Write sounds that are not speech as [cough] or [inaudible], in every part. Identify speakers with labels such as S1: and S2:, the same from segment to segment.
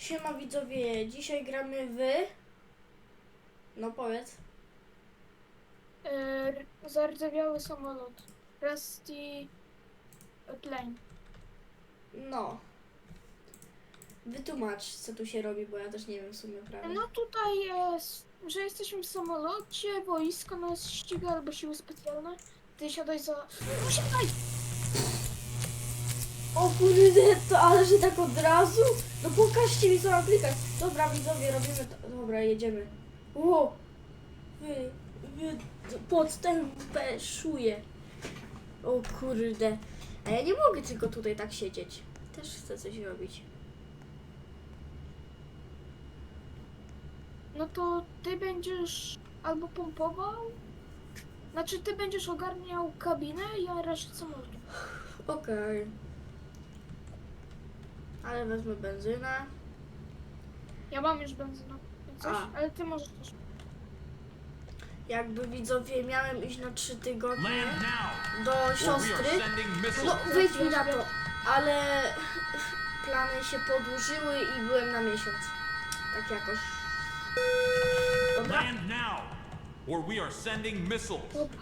S1: Siema widzowie, dzisiaj gramy w... No powiedz.
S2: E, zardzewiały samolot. Rusty plane.
S1: No. Wytłumacz, co tu się robi, bo ja też nie wiem w sumie prawie.
S2: No tutaj jest, że jesteśmy w samolocie, wojsko nas ściga albo siły specjalne. Ty siadaj za... No siadaj!
S1: O kurde, to ale że tak od razu? No pokażcie mi co mam klikać. Dobra widzowie, robimy to. Dobra, jedziemy. Ło! Wy, wy, podstępę szuję. O kurde. A ja nie mogę tylko tutaj tak siedzieć. Też chcę coś robić.
S2: No to ty będziesz albo pompował, znaczy ty będziesz ogarniał kabinę, ja resztę samolotu.
S1: Okej. Ale wezmę benzynę.
S2: Ja mam już benzynę, coś,
S1: A.
S2: ale ty możesz też.
S1: Jakby widzowie miałem iść na trzy tygodnie
S3: Land now,
S1: do
S3: or we are
S1: siostry.
S3: sending missiles.
S1: No wyjdź mi na to, ale [laughs] plany się podłużyły i byłem na miesiąc. Tak jakoś. Dobra.
S3: Land now, or we are sending missiles.
S2: Dobra.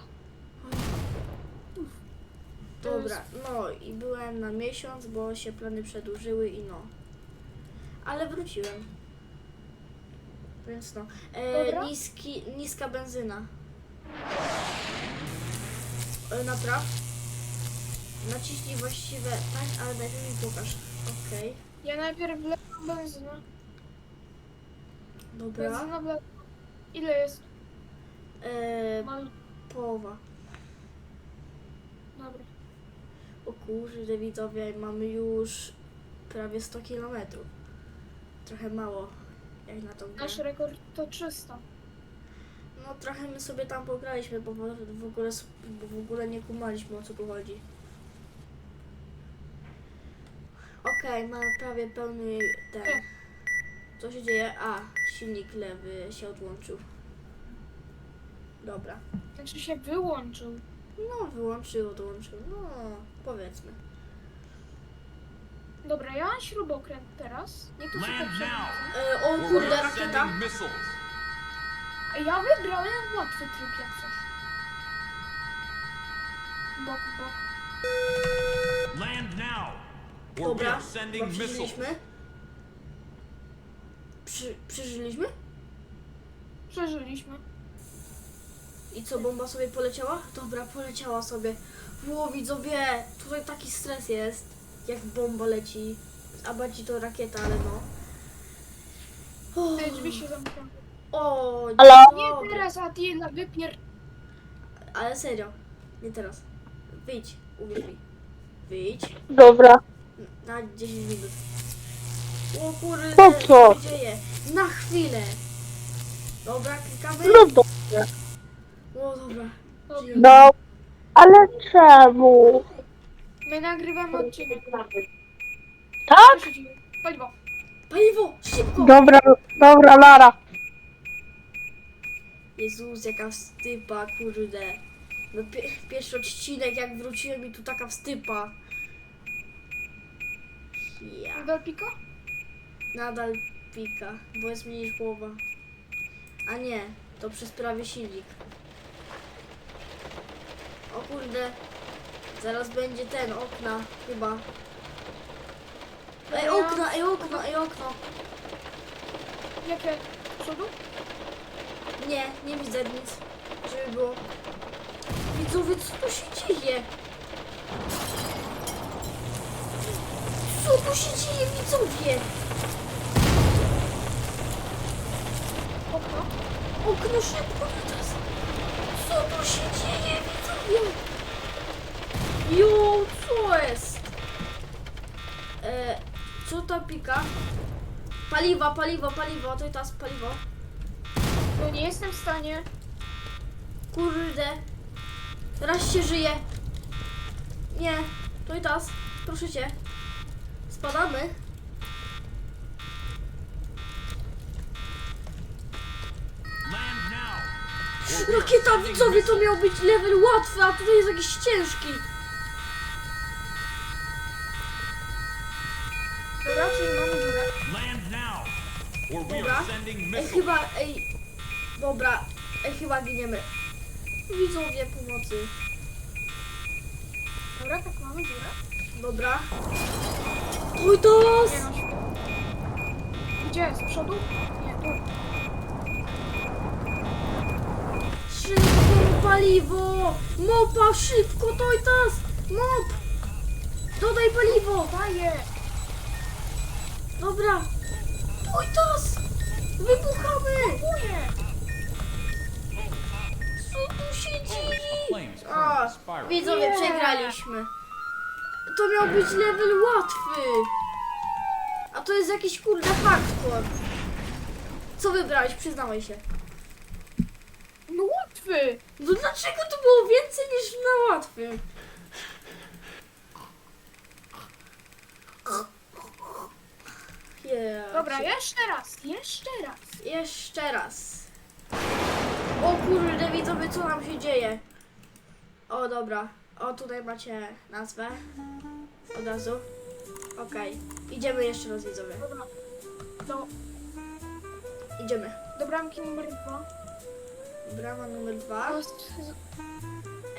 S1: Dobra, no i byłem na miesiąc, bo się plany przedłużyły i no. Ale wróciłem. Więc no. E,
S2: Dobra.
S1: niski, niska benzyna. E, napraw. Naciśnij właściwe tak, ale najpierw mi pokaż. Okej.
S2: Ja najpierw wlewam benzynę.
S1: Dobra.
S2: Benzyna wlewam. Ile jest?
S1: E,
S2: Mam...
S1: połowa.
S2: Dobra.
S1: O kurde widzowie, mamy już prawie 100 km. Trochę mało, jak na tą grę.
S2: Nasz rekord to 300.
S1: No trochę my sobie tam pograliśmy, bo w ogóle, bo w ogóle nie kumaliśmy o co tu chodzi. Okej, mamy prawie pełny ten.
S2: Tak.
S1: Co się dzieje? A, silnik lewy się odłączył. Dobra.
S2: Znaczy się wyłączył.
S1: No, wyłączył, odłączył. No, powiedzmy.
S2: Dobra, ja mam śrubokręt teraz. Niech to się
S3: Land
S2: tak
S3: now,
S1: E, o kurde, rakieta.
S3: sending missiles.
S2: A ja wybrałem łatwy tryb jak coś. Bok, bok.
S3: Land now, or we
S1: Dobra,
S3: are sending missiles.
S1: przeżyliśmy. Przy, przeżyliśmy?
S2: Przeżyliśmy.
S1: I co, bomba sobie poleciała? Dobra, poleciała sobie. Ło, widzowie, tutaj taki stres jest, jak bomba leci. A bardziej to rakieta, ale no. O,
S2: Te drzwi się zamkną.
S1: o
S4: Halo?
S2: Nie teraz, a ty na wypier...
S1: Ale serio, nie teraz. Wyjdź, uwierz mi. Wyjdź
S4: Dobra.
S1: na 10 minut. O kurde,
S4: Po co?
S1: się dzieje? Na chwilę. Dobra, klikamy.
S4: No dobrze.
S1: O, dobra.
S2: Dobra.
S4: No. Ale czemu?
S2: My nagrywamy odcinek.
S4: Tak?
S2: Paliwo.
S1: Paliwo, szybko!
S4: Dobra, dobra, Lara.
S1: Jezus, jaka wstypa, kurde. No pie pierwszy odcinek, jak wróciłem i tu taka wstypa. Ja.
S2: Nadal pika?
S1: Nadal pika, bo jest mniej niż połowa. A nie, to przy sprawie silnik. O kurde. Zaraz będzie ten, okna, chyba. Ej, okna, ej, okno, ej, okno.
S2: Jakie? Przodu?
S1: Nie, nie widzę nic, żeby było. Widzowie, co tu się dzieje? Co tu się dzieje, widzowie?
S2: Okno?
S1: Okno szybko czas. Co tu się dzieje, widzowie? Jo, co jest? E, co to pika? Paliwa, paliwo, paliwo, to jest paliwo.
S2: No nie jestem w stanie.
S1: Kurde. Raz się żyje. Nie, to i tas. Proszę cię. Spadamy.
S3: Land now, or we are
S1: Rakieta, widzowie, to miał być level łatwy, a tutaj jest jakiś ciężki.
S2: Dobra, czyli mamy
S3: we
S1: Dobra. Ej, chyba, ej, dobra, ej, chyba giniemy. Widzowie pomocy.
S2: Dobra, tak mamy dziurę.
S1: Dobra. Oj, to
S2: Nie no. Gdzie? Z przodu? Nie, tu.
S1: Szybko, paliwo! Mopa, szybko, Tojtas! Mop! Dodaj paliwo!
S2: Daję!
S1: Dobra! Tojtas! Wybuchamy!
S2: Kupuję!
S1: Co tu się dzieje? A, widzowie, przegraliśmy. To miał być level łatwy. A to jest jakiś kurde hardcore. Co wybrałeś? Przyznawaj się.
S2: No łatwy!
S1: No dlaczego to było więcej niż na łatwym? Yeah.
S2: Dobra, jeszcze raz, jeszcze raz.
S1: Jeszcze raz. O kurde, widzowie, co nam się dzieje? O, dobra. O, tutaj macie nazwę. Od razu. Okej. Idziemy jeszcze raz, widzowie.
S2: Dobra. Do,
S1: Idziemy.
S2: do bramki numer dwa.
S1: Brama numer dwa. E,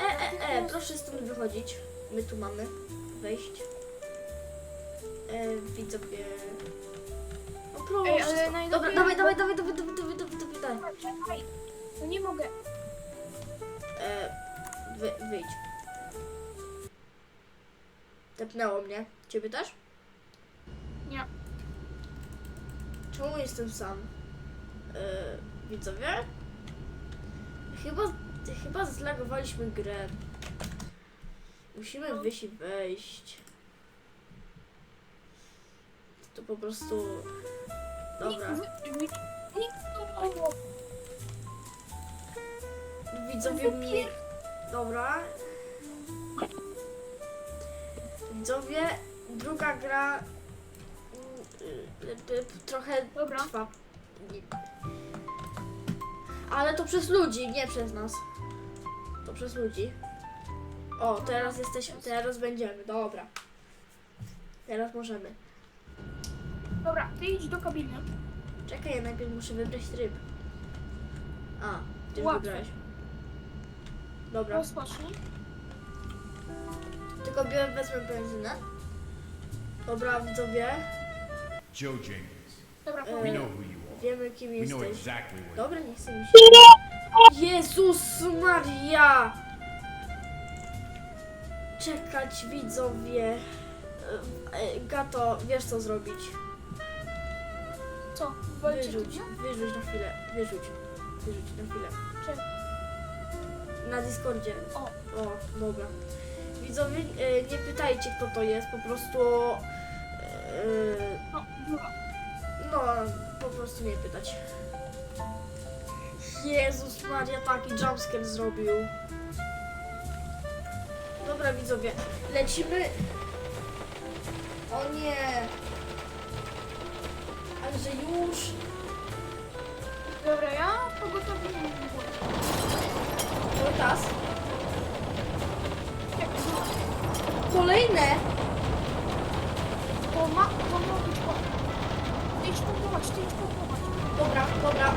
S1: e, e, proszę stąd wychodzić. My tu mamy wejść. E, widzowie. No proszę.
S2: Ej, ale.
S1: Dobra, najdobniej- dawaj, dawaj, dawaj, dawaj, dawaj, dawaj, dawaj, dawaj.
S2: No nie mogę.
S1: E, wy, wyjdź. Tepnęło mnie. Ciebie też?
S2: Nie.
S1: Czemu jestem sam? E, widzowie? Chyba, chyba zlagowaliśmy grę. Musimy wyjść i wejść. To po prostu... Dobra. Widzowie mnie... Dobra. Widzowie, druga gra mm, y, y, trochę
S2: Dobra.
S1: trwa. Ale to przez ludzi, nie przez nas. To przez ludzi. O, teraz jesteśmy, teraz będziemy, dobra. Teraz możemy.
S2: Dobra, ty idź do kabiny.
S1: Czekaj, ja najpierw muszę wybrać tryb. A, ty już
S2: Łatwo.
S1: wybrałeś. Dobra.
S2: Rozpocznij.
S1: Tylko biorę, wezmę benzynę. Dobra, widzowie,
S3: Joe Jenkins,
S2: Dobra,
S1: E,
S3: we know who you.
S1: Wiemy kim jesteś. Dobra, nie chcę mi się... Jezus Maria! Czekać, widzowie. E, e, Gato, wiesz co zrobić.
S2: Co?
S1: Wyrzuć, wyrzuć na chwilę, wyrzuć. Wyrzuć na chwilę.
S2: Czekaj.
S1: Na Discordzie.
S2: O.
S1: O, dobra. Widzowie, e, nie pytajcie kto to jest, po prostu...
S2: No.
S1: No, po prostu nie pytać. Jezus Maria, taki jumpscare zrobił. Dobra widzowie, lecimy. O nie. Ale że już.
S2: Dobra, ja pogotowie nie.
S1: Teraz.
S2: Jak to?
S1: Kolejne.
S2: To ma, to ma być po... Ty idź pompować, ty idź pompować.
S1: Dobra, dobra.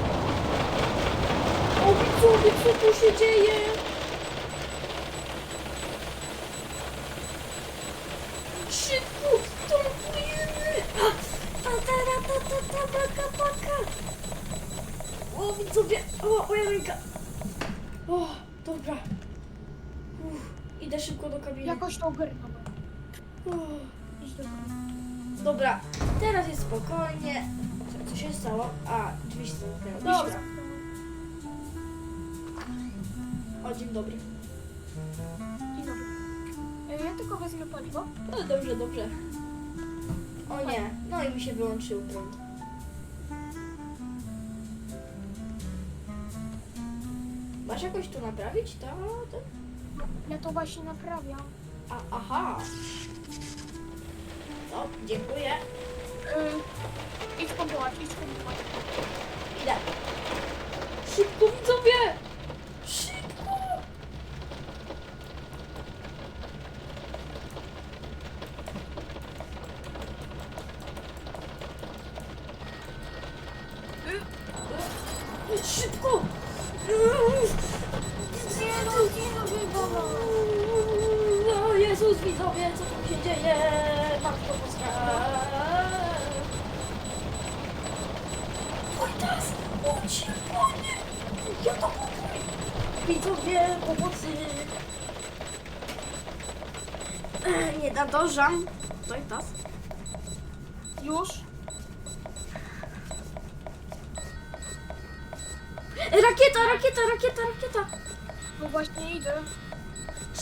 S1: O widzowie, co tu się dzieje? Szybko, stąpujemy! A, a, ta, ta, ta, ta, ta, paka, paka. O widzowie, o, moja ręka. O, dobra. Uff, idę szybko do kabiny.
S2: Jakoś to ogarnąłem.
S1: Uff.
S2: Idź do kabiny.
S1: Dobra, spokojnie. Co, co się stało? A, drzwi się zamknęły.
S2: Dobra.
S1: O, dzień dobry.
S2: Dzień dobry. E, Ja tylko wezmę paliwo.
S1: No dobrze, dobrze. O nie, no i mi się wyłączył prąd. Masz jakoś tu naprawić to? to?
S2: Ja to właśnie naprawiam.
S1: A, aha. No, dziękuję.
S2: Yy, idź pompować, idź pompować.
S1: Idę. Szybko widzowie! Szybko! Szybko!
S2: Nie no, nie no.
S1: O Jezus, widzowie, co tu się dzieje? Widzowie, pomocy! Nie nadążam. To i tas.
S2: Już?
S1: E, Rakieta, rakieta, rakieta, rakieta!
S2: No właśnie idę.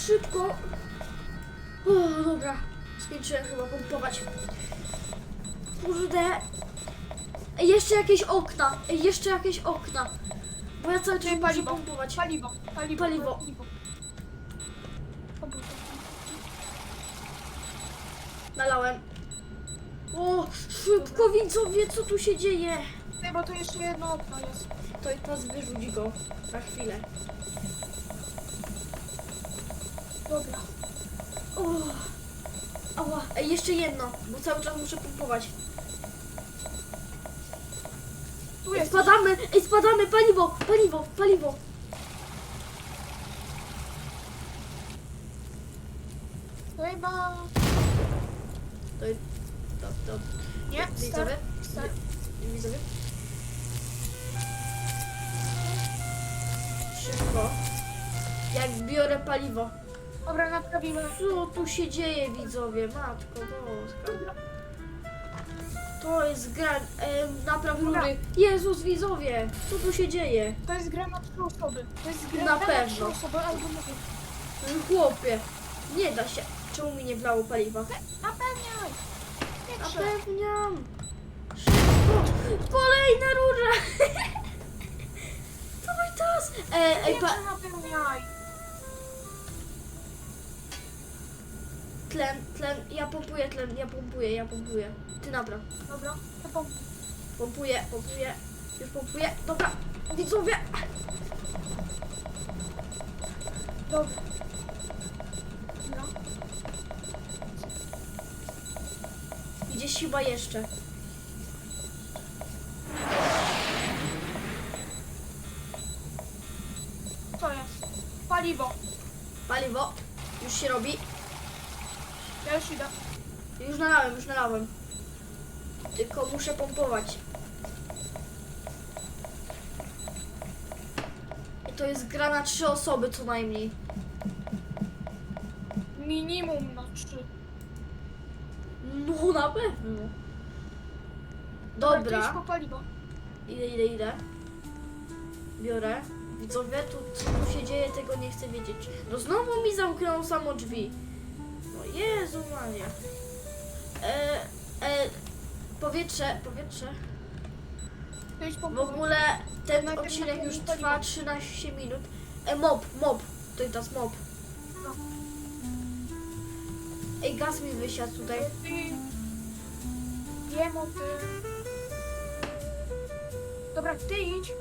S1: Szybko! O, dobra. Skończyłem chyba pompować. Kurde. Jeszcze jakieś okna. Jeszcze jakieś okna. Bo ja cały czas muszę
S2: paliwo.
S1: pompować.
S2: Paliwo, paliwo,
S1: Paliwo.
S2: paliwo.
S1: Nalałem. O, szybko widzowie, co tu się dzieje?
S2: Nie, bo to jeszcze jedno okno jest.
S1: To i teraz wyrzuć go na chwilę.
S2: Dobra.
S1: O, ała. Ej, jeszcze jedno, bo cały czas muszę pompować.
S2: Tu
S1: Ej,
S2: jest.
S1: spadamy, ej, spadamy, paliwo, paliwo, paliwo.
S2: Chyba...
S1: To jest, to, to,
S2: Nie,
S1: widzowie,
S2: start. Start.
S1: widzowie. Szybko. Jak biorę paliwo.
S2: Dobra, naprawimy.
S1: Co tu się dzieje, widzowie? Matko boska. To jest gra... E, napraw
S2: Dobra.
S1: rury. Jezus, widzowie! Co tu się dzieje?
S2: To jest gra na trzy osoby. To jest gra
S1: Na
S2: na,
S1: pewno.
S2: trzy osoby, albo mówię.
S1: Chłopie, nie da się. Czemu mi nie wlało paliwa?
S2: Napewniaj! Nie trzeba.
S1: Zapewniam. Szybko. Kolejna rura. [laughs] To mój czas. E, ej, pa...
S2: napełniaj.
S1: Tlen, tlen. Ja pompuję tlen, ja pompuję, ja pompuję. Ty napraw.
S2: Dobra, to pompuj.
S1: Pompuję, pompuję. Już pompuję. Dobra, widzowie.
S2: Dobra. No.
S1: Gdzieś chyba jeszcze.
S2: Co jest? Paliwo.
S1: Paliwo. Już się robi.
S2: Ja już idę.
S1: Już nalałem, już nalałem. Tylko muszę pompować. I to jest gra na trzy osoby co najmniej.
S2: Minimum na trzy.
S1: No na pewno. Dobra.
S2: po paliwo.
S1: Idę, idę, idę. Biorę. Widzowie, tu co tu się dzieje, tego nie chcę wiedzieć. No znowu mi zamknął samo drzwi. Jezu Maria. E, e, powietrze, powietrze. W ogóle ten odcinek już trwa
S2: paliwo.
S1: 13 minut. E, mob, mob. To jest mob.
S2: No.
S1: Ej, gaz mi wysiadł tutaj.
S2: Wiem o tym. Dobra, ty idź.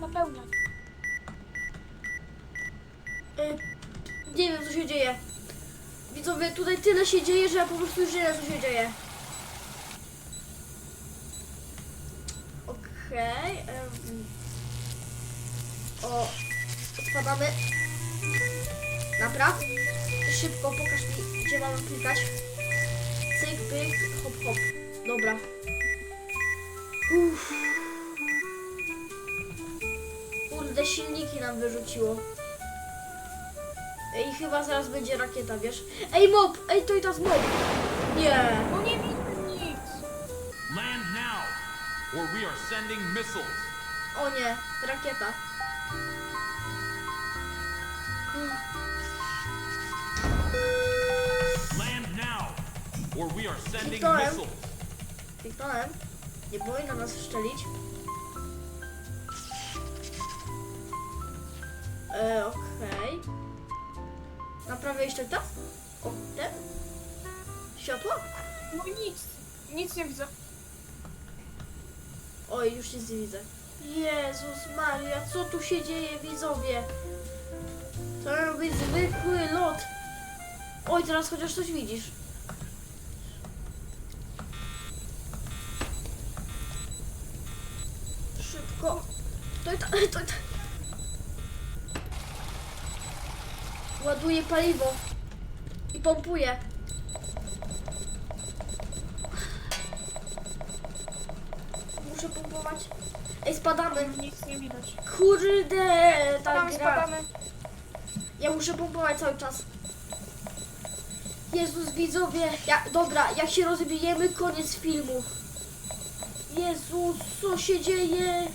S2: Napełniaj.
S1: E, nie wiem co się dzieje. Widzowie, tutaj tyle się dzieje, że ja po prostu już nie wiem co się dzieje. Okej. em. o, odpadamy. Napraw. Szybko, pokaż mi, gdzie mam klikać. Cyk, pyk, hop, hop. Dobra. Uff. Kurde, silniki nam wyrzuciło. Ej, chyba zaraz będzie rakieta, wiesz? Ej, mob! Ej, to i teraz mob! Nie!
S2: No nie widzę nic.
S3: Land now, or we are sending missiles.
S1: O nie, rakieta.
S3: Land now, or we are sending
S1: Kliknąłem.
S3: missiles.
S1: Kliknąłem. Nie powinno nas szczelić. E, okej. Naprawię jeszcze teraz? O, ten? Światło?
S2: No nic. Nic nie widzę.
S1: Oj, już nic nie widzę. Jezus Maria, co tu się dzieje, widzowie? To miał być zwykły lot. Oj, teraz chociaż coś widzisz. Szybko. To i ta, to Ładuję paliwo. I pompuję. Muszę pompować. Ej, spadamy.
S2: Nic nie widać.
S1: Kurde, ta
S2: Spadamy,
S1: gra.
S2: spadamy.
S1: Ja muszę pompować cały czas. Jezus, widzowie. Ja, dobra, jak się rozbijemy, koniec filmu. Jezus, co się dzieje?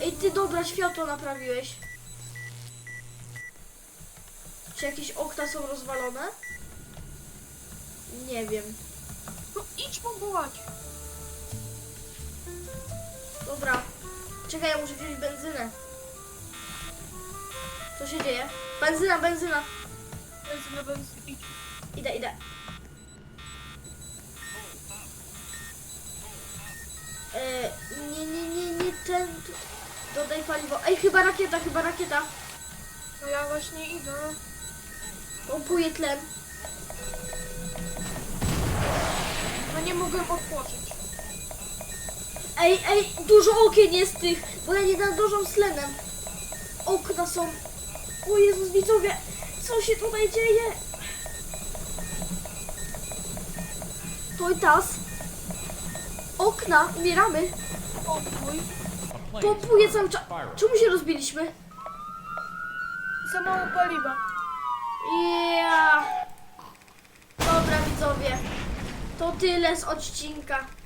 S1: Ej, ty dobra, światło naprawiłeś. Czy jakieś okna są rozwalone? Nie wiem.
S2: No idź pompować.
S1: Dobra. Czekaj, ja muszę wziąć benzynę. Co się dzieje? Benzyna, benzyna.
S2: Benzyna, benzyna, idź.
S1: Idę, idę. E, nie, nie, nie, nie ten. Dodaj paliwo. Ej, chyba rakieta, chyba rakieta.
S2: No ja właśnie idę.
S1: Pompuję tlen.
S2: No nie mogłem odpocząć.
S1: Ej, ej, dużo okien jest tych, bo ja nie nadążam z tlenem. Okna są. O Jezus, widzowie, co się tutaj dzieje? To i tas. Okna, umieramy.
S3: Is
S1: Pompuję cały czas. Czemu się rozbiliśmy?
S2: Za mało paliwa.
S1: Ja. Dobra widzowie, to tyle z odcinka.